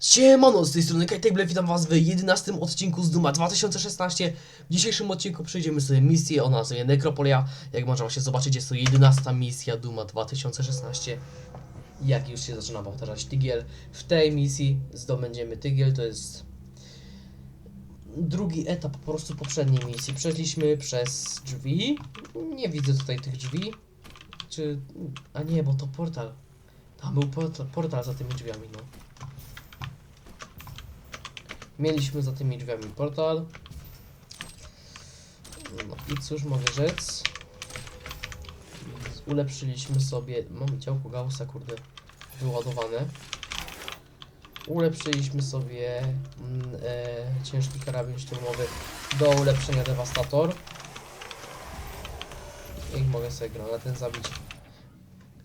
Siemano, z tej strony Kajtable, witam was w 11 odcinku z Duma 2016. W dzisiejszym odcinku przejdziemy sobie misję o nazwie Nekropolia. Jak można właśnie zobaczyć, jest to 11 misja Duma 2016. Jak już się zaczyna powtarzać Tygiel. W tej misji zdobędziemy Tygiel, to jest drugi etap po prostu poprzedniej misji. Przeszliśmy przez drzwi. Nie widzę tutaj tych drzwi. Czy... A nie, bo to portal. Tam był portal, portal za tymi drzwiami, no. Mieliśmy za tymi drzwiami portal. No i cóż mogę rzec? Ulepszyliśmy sobie. Mamy działko Gaussa, kurde, wyładowane. Ulepszyliśmy sobie mm, e, ciężki karabin szturmowy do ulepszenia dewastator. I mogę sobie granatem zabić.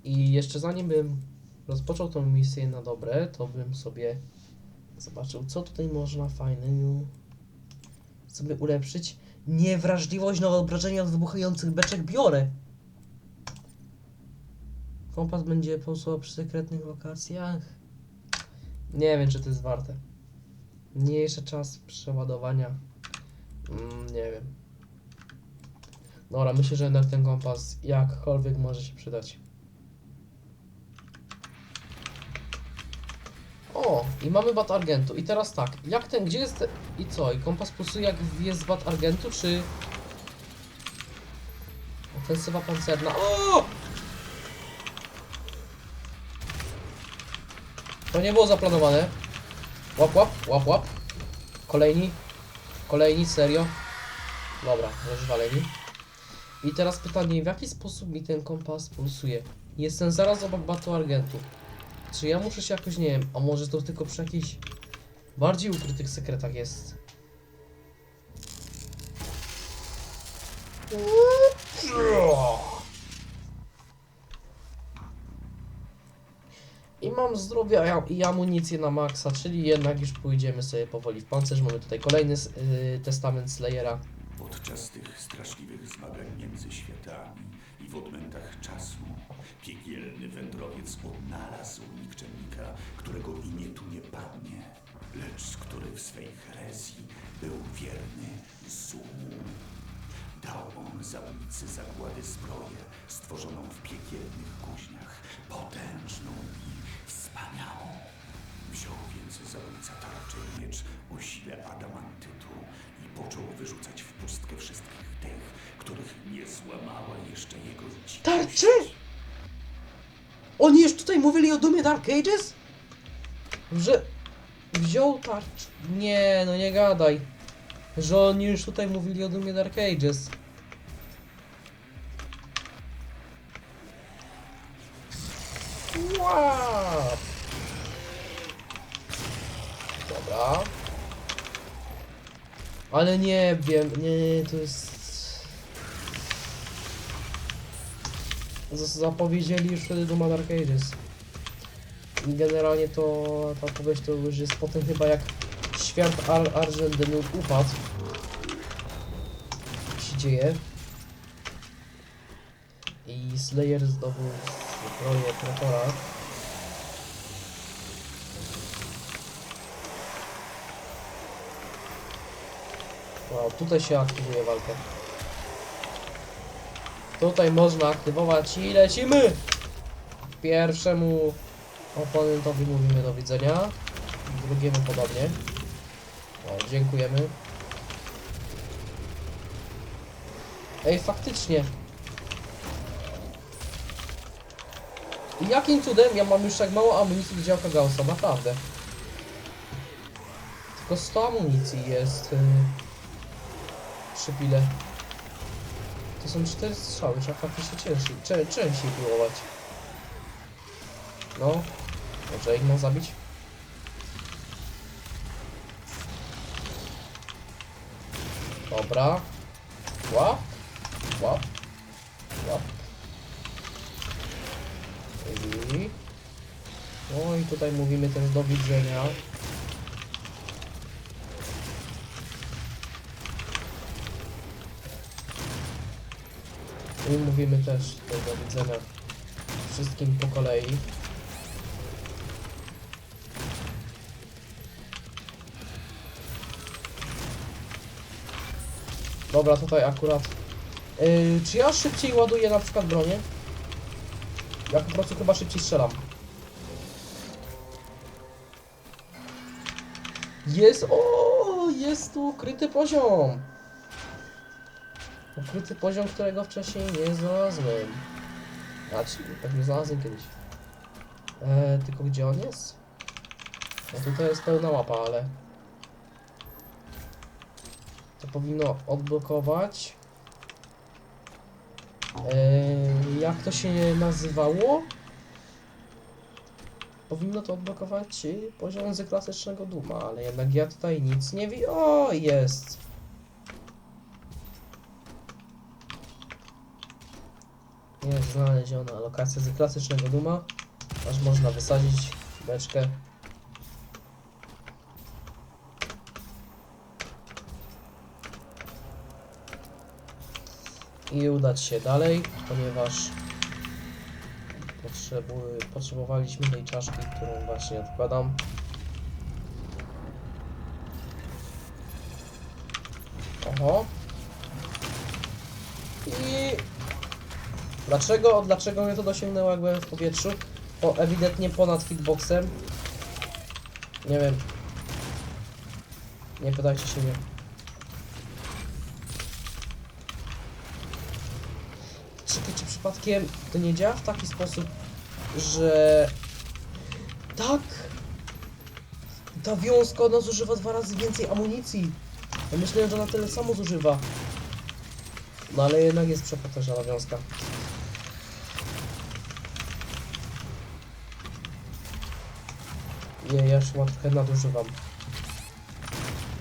I jeszcze zanim bym rozpoczął tą misję na dobre, to bym sobie zobaczył, co tutaj można fajnego sobie ulepszyć. Niewrażliwość na obrażenia od wybuchających beczek biorę. Kompas będzie posłał przy sekretnych lokacjach. Nie wiem, czy to jest warte. Mniejszy czas przeładowania. Mm, nie wiem. Dobra, myślę, że jednak ten kompas jakkolwiek może się przydać. O, i mamy bat argentu. I teraz tak, jak ten, gdzie jest, i co? I kompas pulsuje jak jest bat argentu, czy... Ofensywa pancerna. O! To nie było zaplanowane. Łap, łap, łap, łap. Kolejni. Kolejni, serio. Dobra, rozwaleni. I teraz pytanie, w jaki sposób mi ten kompas pulsuje? Jestem zaraz obok batu argentu. Czy ja muszę się jakoś, nie wiem, a może to tylko przy jakichś bardziej ukrytych sekretach jest? I mam zdrowia i amunicję na maksa, czyli jednak już pójdziemy sobie powoli w pancerz. Mamy tutaj kolejny y, testament Slayera. Podczas tych straszliwych zmagań między światami i w odmętach czasu, piekielny wędrowiec odnalazł nikczemnika, którego imię tu nie padnie, lecz który w swej herezji był wierny złu. Dał on za ulicy zagłady zbroję, stworzoną w piekielnych kuźniach, potężną i wspaniałą. Wziął więc zabójca tarczę i miecz o sile adamantytu i począł wyrzucać w pustkę wszystkich tych, których nie złamała jeszcze jego dzikość. Tarczy? Oni już tutaj mówili o Dumie Dark Ages? Że wziął tarcz. Nie, no nie gadaj. Że oni już tutaj mówili o Dumie Dark Ages. Wow. Dobra. Ale nie wiem, nie, to jest... Zapowiedzieli już wtedy Duma Dark Ages. I generalnie to ta opowieść to już jest potem chyba jak świat Ar Argentinu upadł. się dzieje. I Slayer zdobył zbroję Pretora. Wow, tutaj się aktywuje walkę. Tutaj można aktywować i lecimy! Pierwszemu oponentowi mówimy do widzenia. Drugiemu podobnie. O, dziękujemy. Ej, faktycznie. Jakim cudem ja mam już tak mało amunicji do działka Gaussa, naprawdę. Tylko 100 amunicji jest przy pile. To są cztery strzały, trzeba faktycznie ciężej, czę, częściej piłować. No, może ich mam zabić? Dobra. Łap. Łap. Łap. I... No i tutaj mówimy też do widzenia. Mówimy też do widzenia wszystkim po kolei. Dobra, tutaj akurat. Yy, czy ja szybciej ładuję na przykład bronię? Ja po prostu chyba szybciej strzelam. Jest, o, jest tu ukryty poziom. Ukryty poziom, którego wcześniej nie znalazłem. Znaczy, pewnie znalazłem kiedyś. E, tylko gdzie on jest? No tutaj jest pełna mapa, ale... To powinno odblokować. E, jak to się nazywało? Powinno to odblokować poziom z klasycznego Duma, ale jednak ja tutaj nic nie wi... O, jest! Jest znaleziona lokacja z klasycznego Duma. Aż można wysadzić beczkę. I udać się dalej, ponieważ potrzebowaliśmy tej czaszki, którą właśnie odkładam. Oho. I Dlaczego, dlaczego mnie to dosięgnęło jak byłem w powietrzu? O, ewidentnie ponad hitboxem. Nie wiem. Nie pytajcie się mnie. Czekaj, czy przypadkiem to nie działa w taki sposób, że... Tak! Ta wiązka ona zużywa dwa razy więcej amunicji. Ja myślałem, że ona tyle samo zużywa. No ale jednak jest przepotężna wiązka. Nie, ja już trochę nadużywam.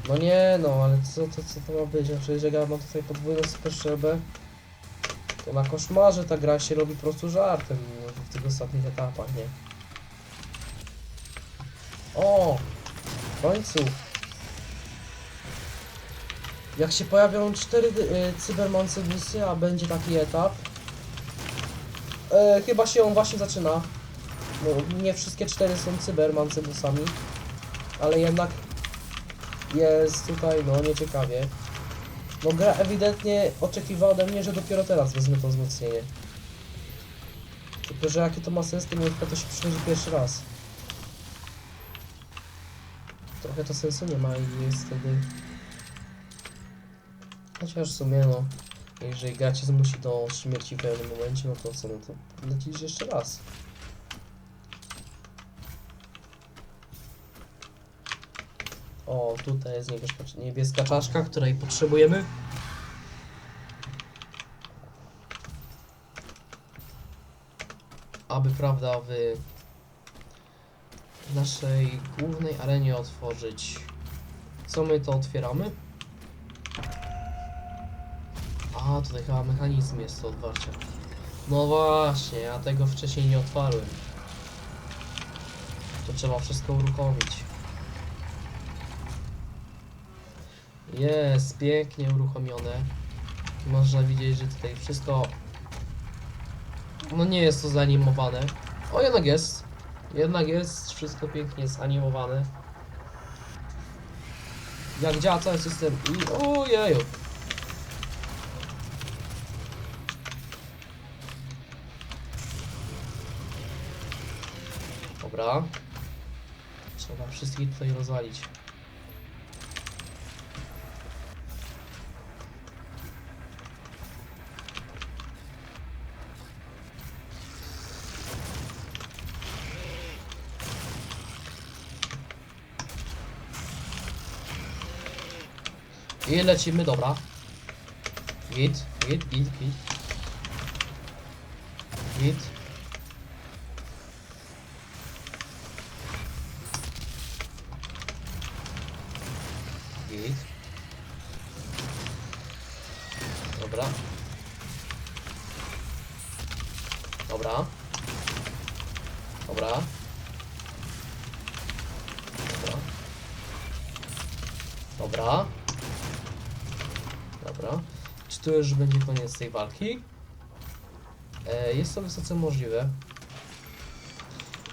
No nie no, ale co to, co to ma być? No przecież jak ja mam tutaj podwójną superstrzelbę, to na koszmarze ta gra się robi po prostu żartem no, w tych ostatnich etapach, nie? O! W końcu! Jak się pojawią cztery y, cybermancybusy, a będzie taki etap, e, chyba się on właśnie zaczyna. No, nie wszystkie cztery są cybermancybusami, ale jednak jest tutaj, no, nieciekawie. No, gra ewidentnie oczekiwała ode mnie, że dopiero teraz wezmę to wzmocnienie. Tylko, że jakie to ma sens, to nie to się przychodzi pierwszy raz. Trochę to sensu nie ma i jest wtedy... Chociaż w sumie, no, jeżeli gra cię zmusi do śmierci w pewnym momencie, no to co, no to lecisz jeszcze raz. O, tutaj jest niebieska, czaszka, której potrzebujemy. Aby, prawda, w naszej głównej arenie otworzyć. Co my to otwieramy? A, tutaj chyba mechanizm jest do otwarcia. No właśnie, ja tego wcześniej nie otwarłem. To trzeba wszystko uruchomić. Jest, pięknie uruchomione. Można widzieć, że tutaj wszystko... No nie jest to zanimowane. O, jednak jest. Jednak jest, wszystko pięknie zanimowane. Jak działa cały system i... Ojeju. Dobra. Trzeba wszystkich tutaj rozwalić. Lecimy, dobra. Git, git, git, git. Git. Git. Dobra. Dobra. Dobra. Dobra. Dobra. Dobra. Czy to już będzie koniec tej walki? E, jest to wysoce możliwe.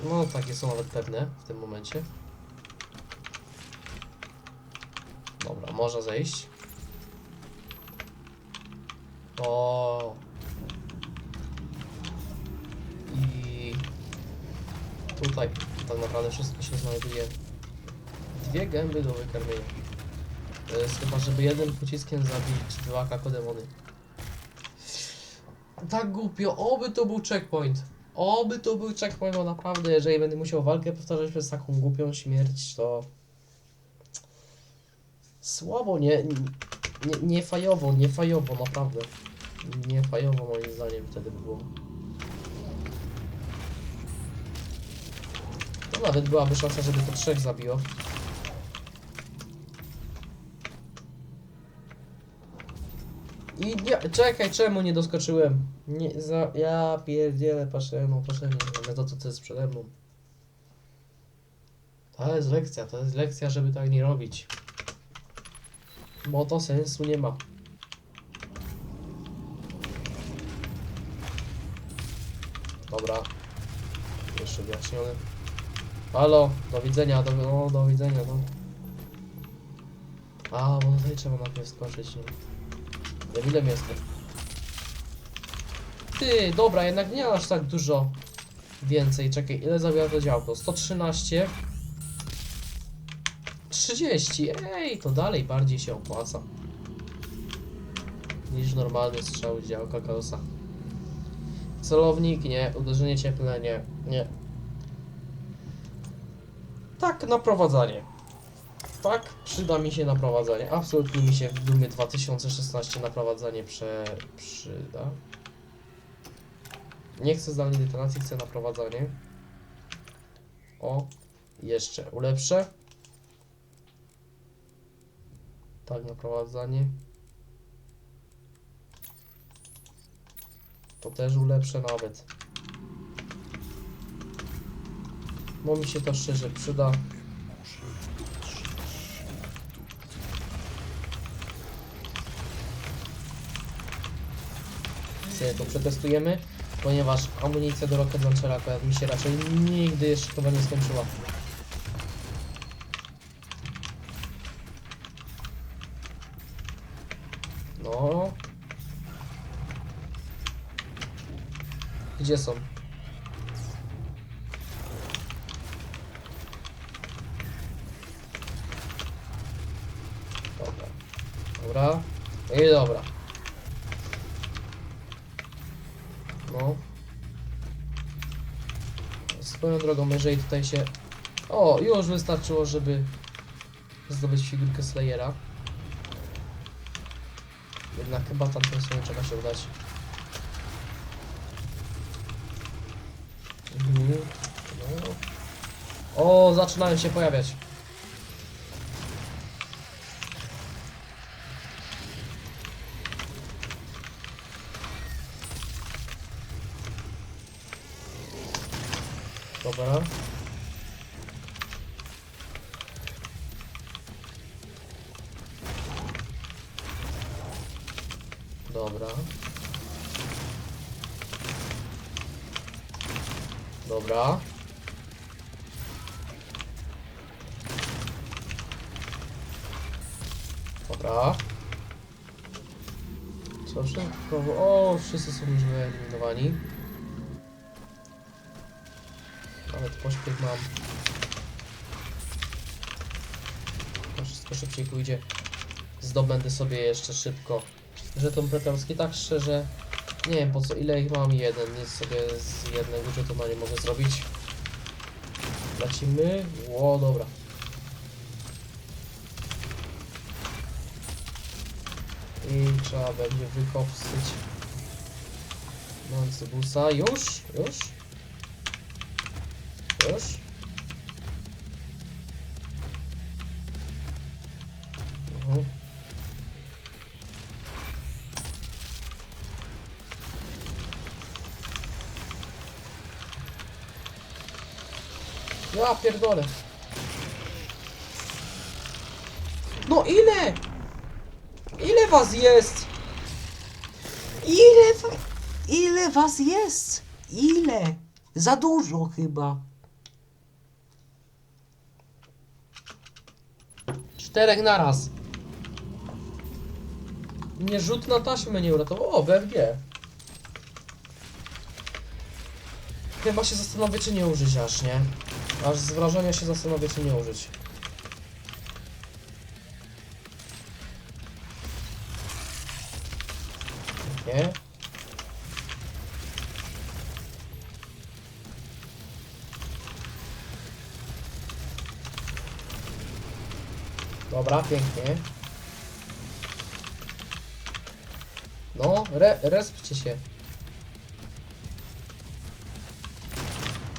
No, takie są nawet pewne w tym momencie. Dobra, można zejść. O. I tutaj tak naprawdę wszystko się znajduje. Dwie gęby do wykarmienia. To jest chyba, żeby jednym pociskiem zabić dwa kakodemony. Tak głupio, oby to był checkpoint. Oby to był checkpoint, bo naprawdę, jeżeli będę musiał walkę powtarzać przez taką głupią śmierć, to... Słabo, nie... Nie, nie fajowo, nie fajowo, naprawdę. Nie fajowo moim zdaniem wtedy by było. No nawet byłaby szansa, żeby to trzech zabiło. I nie, czekaj, czemu nie doskoczyłem? Nie, za, ja pierdzielę, no patrzę, nie to, co to jest przede mną. To jest lekcja, to jest lekcja, żeby tak nie robić. Bo to sensu nie ma. Dobra. Jeszcze wyjaśniony. Halo, do widzenia, do, no, do widzenia, no. A, bo tutaj trzeba najpierw skoczyć, nie? Debilem jestem. Ty, dobra, jednak nie aż tak dużo więcej. Czekaj, ile zabiera to działko? 113. 30. Ej, to dalej bardziej się opłaca. Niż normalny strzał z działka kaosa. Celownik, nie. Uderzenie cieplne, nie. Nie. Tak, naprowadzanie. Tak, przyda mi się naprowadzanie. Absolutnie mi się w Dumie 2016 naprowadzanie prze, przyda. Nie chcę zdalnej detonacji, chcę naprowadzanie. O, jeszcze ulepszę. Tak, naprowadzanie. To też ulepszę nawet. Bo mi się to szczerze przyda. To przetestujemy, ponieważ amunicja do Rocket Launchera mi się raczej nigdy jeszcze chyba nie skończyła. No. Gdzie są? Dobra. Dobra. I dobra. No. Swoją drogą, jeżeli tutaj się... O, już wystarczyło, żeby zdobyć figurkę Slayera. Jednak chyba tamtą stroną trzeba się udać. Mhm. No. O, zaczynają się pojawiać. Dobra. Dobra. Dobra. Dobra. Co szybko? O, wszyscy są już wyeliminowani. Nawet pośpiech mam. To wszystko szybciej pójdzie. Zdobędę sobie jeszcze szybko żeton pretorski. Tak szczerze, nie wiem po co, ile ich mam? Jeden. Nic sobie z jednego żetona nie mogę zrobić. Lecimy. Ło, dobra. I trzeba będzie wykopsyć. Już? Już? Już? Ja pierdolę. No ile? Ile was jest? Ile wa... Ile was jest? Ile? Za dużo chyba. Czterech naraz. Mnie rzut na taśmę nie uratował. O, BFG. Chyba się zastanowię, czy nie użyć aż, nie? Aż z wrażenia się zastanowię, czy nie użyć. Nie? Dobra, pięknie. No, re, respcie się.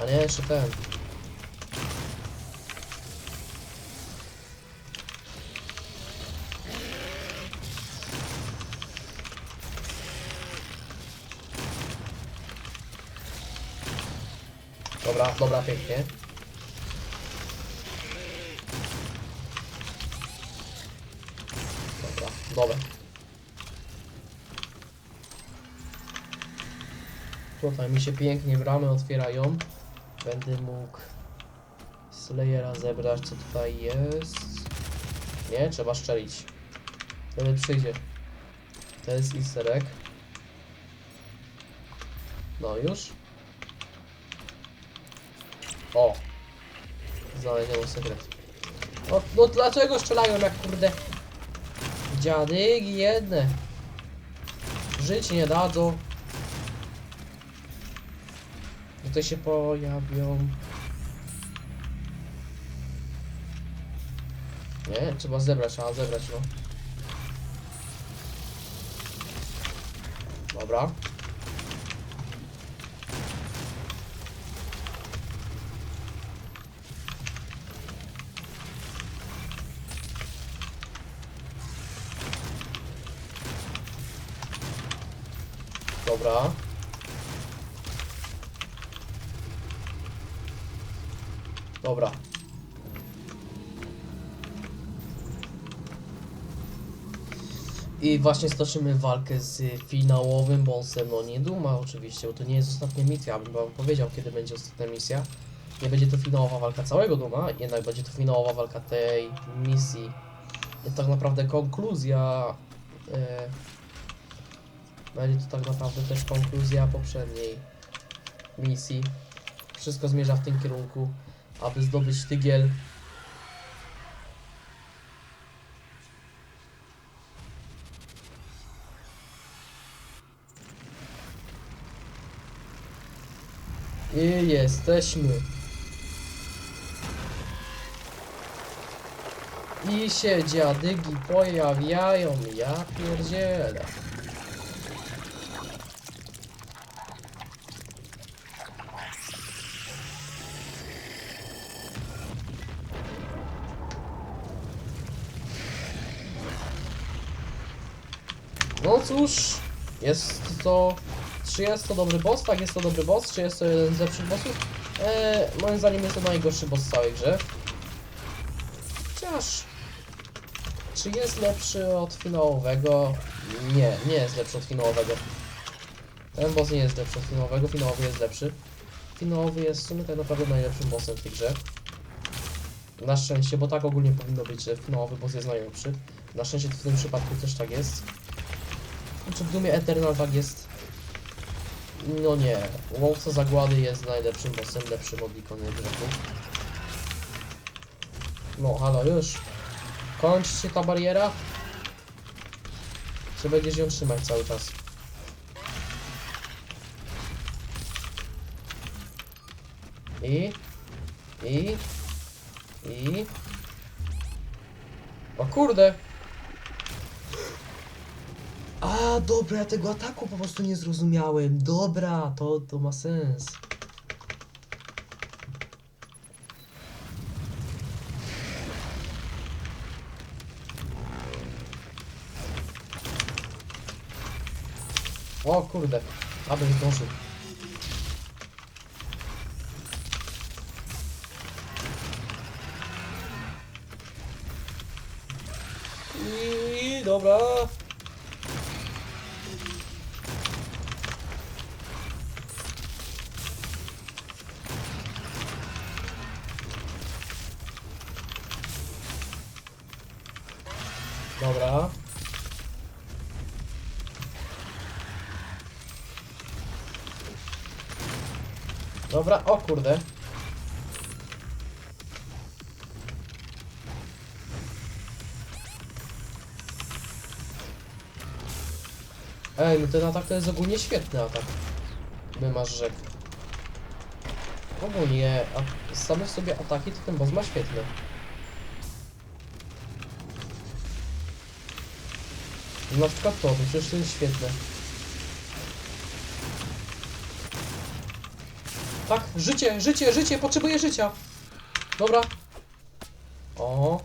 A nie, jeszcze ten. Dobra, dobra, pięknie. Dobra, dobra. Tutaj mi się pięknie bramy otwierają. Będę mógł Slayera zebrać, co tutaj jest. Nie, trzeba szczelić. Wtedy przyjdzie. To jest easter egg. No już. O! Znaleziono sekret. No, no dlaczego strzelają jak kurde? Dziadygi jedne. Żyć nie dadzą. Tutaj się pojawią. Nie, trzeba zebrać, trzeba zebrać, no. Dobra. Dobra. Dobra. I właśnie stoczymy walkę z finałowym bossem, no nie Duma oczywiście, bo to nie jest ostatnia misja, bym wam powiedział kiedy będzie ostatnia misja. Nie będzie to finałowa walka całego Duma, jednak będzie to finałowa walka tej misji. I tak naprawdę konkluzja... E, będzie to tak naprawdę też konkluzja poprzedniej misji. Wszystko zmierza w tym kierunku, aby zdobyć tygiel. I jesteśmy. I się dziadygi pojawiają, ja pierdzielę. No cóż, jest to... Czy jest to dobry boss? Tak, jest to dobry boss. Czy jest to jeden z lepszych bossów? Eee, moim zdaniem jest to najgorszy boss w całej grze. Chociaż... Czy jest lepszy od finałowego? Nie, nie jest lepszy od finałowego. Ten boss nie jest lepszy od finałowego, finałowy jest lepszy. Finałowy jest w sumie tak naprawdę najlepszym bossem w tej grze. Na szczęście, bo tak ogólnie powinno być, że finałowy boss jest najlepszy. Na szczęście w tym przypadku też tak jest. Czy w Dumie Eternal tak jest? No nie. Łowca Zagłady jest najlepszym bossem, lepszym od ikony grzechu. No, halo, już. Kończy się ta bariera? Czy będziesz ją trzymać cały czas? I? I? I? O kurde! A, dobra, ja tego ataku po prostu nie zrozumiałem. Dobra, to, to ma sens. O kurde, abym zdążył. I. Dobra. Dobra, o kurde. Ej, no ten atak to jest ogólnie świetny atak. By masz rzek. Ogólnie, a same w sobie ataki to ten boss ma świetne. Na przykład to, to przecież to jest świetne. Tak, życie, życie, życie, potrzebuję życia. Dobra. O.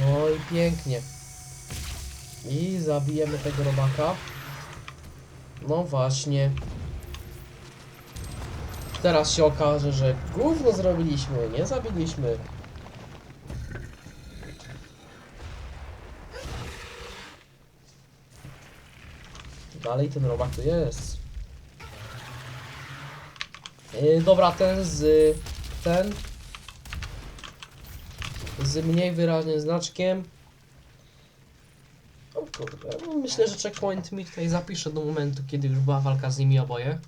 No i pięknie. I zabijemy tego robaka. No właśnie. Teraz się okaże, że gówno zrobiliśmy, nie zabiliśmy. Dalej ten robak tu jest. Yy, dobra, ten z... ten... Z mniej wyraźnym znaczkiem. O kurde, myślę, że checkpoint mi tutaj zapiszę do momentu, kiedy już była walka z nimi oboje.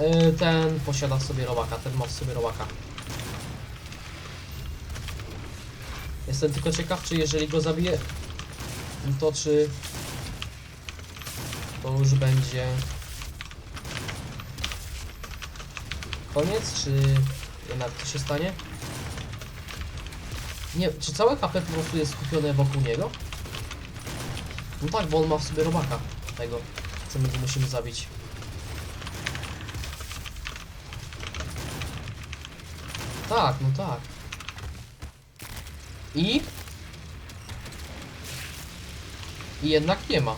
Yy, ten posiada w sobie robaka, ten ma w sobie robaka. Jestem tylko ciekaw, czy jeżeli go zabiję, to czy to już będzie koniec, czy jednak co się stanie? Nie, czy całe HP po prostu jest skupione wokół niego? No tak, bo on ma w sobie robaka tego, co my go musimy zabić. Tak, no tak. I? I jednak nie ma.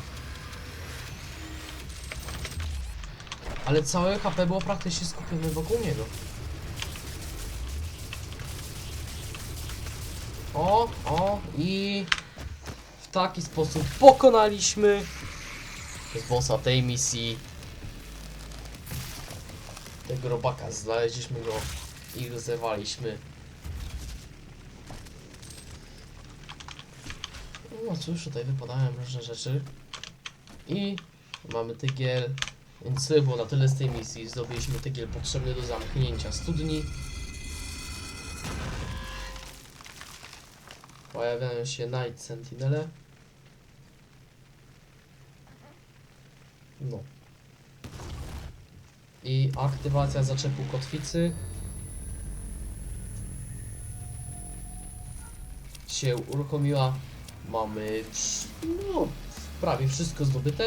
Ale całe HP było praktycznie skupione wokół niego. O, o i w taki sposób pokonaliśmy bossa tej misji. Tego robaka, znaleźliśmy go i go zerwaliśmy. No cóż, tutaj wypadają różne rzeczy. I mamy tygiel. Więc było na tyle z tej misji. Zdobyliśmy tygiel potrzebny do zamknięcia studni. Pojawiają się Night Sentinele. No. I aktywacja zaczepu kotwicy. Się uruchomiła. Mamy no, prawie wszystko zdobyte.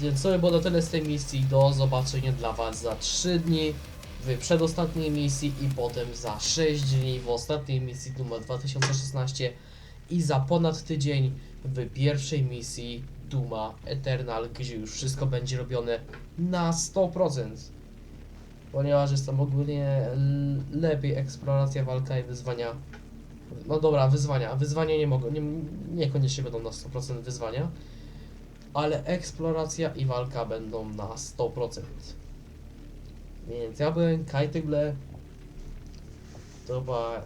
Więc to by było na tyle z tej misji. Do zobaczenia dla Was za 3 dni w przedostatniej misji i potem za 6 dni w ostatniej misji Duma 2016 i za ponad tydzień w pierwszej misji Duma Eternal, gdzie już wszystko będzie robione na 100%. Ponieważ jest tam ogólnie lepiej eksploracja, walka i wyzwania. No dobra, wyzwania. Wyzwania nie mogą, nie, niekoniecznie będą na 100% wyzwania ale eksploracja i walka będą na 100%. Więc ja byłem Kajtygle. To była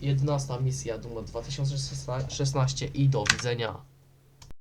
11 misja Duma 2016 i do widzenia.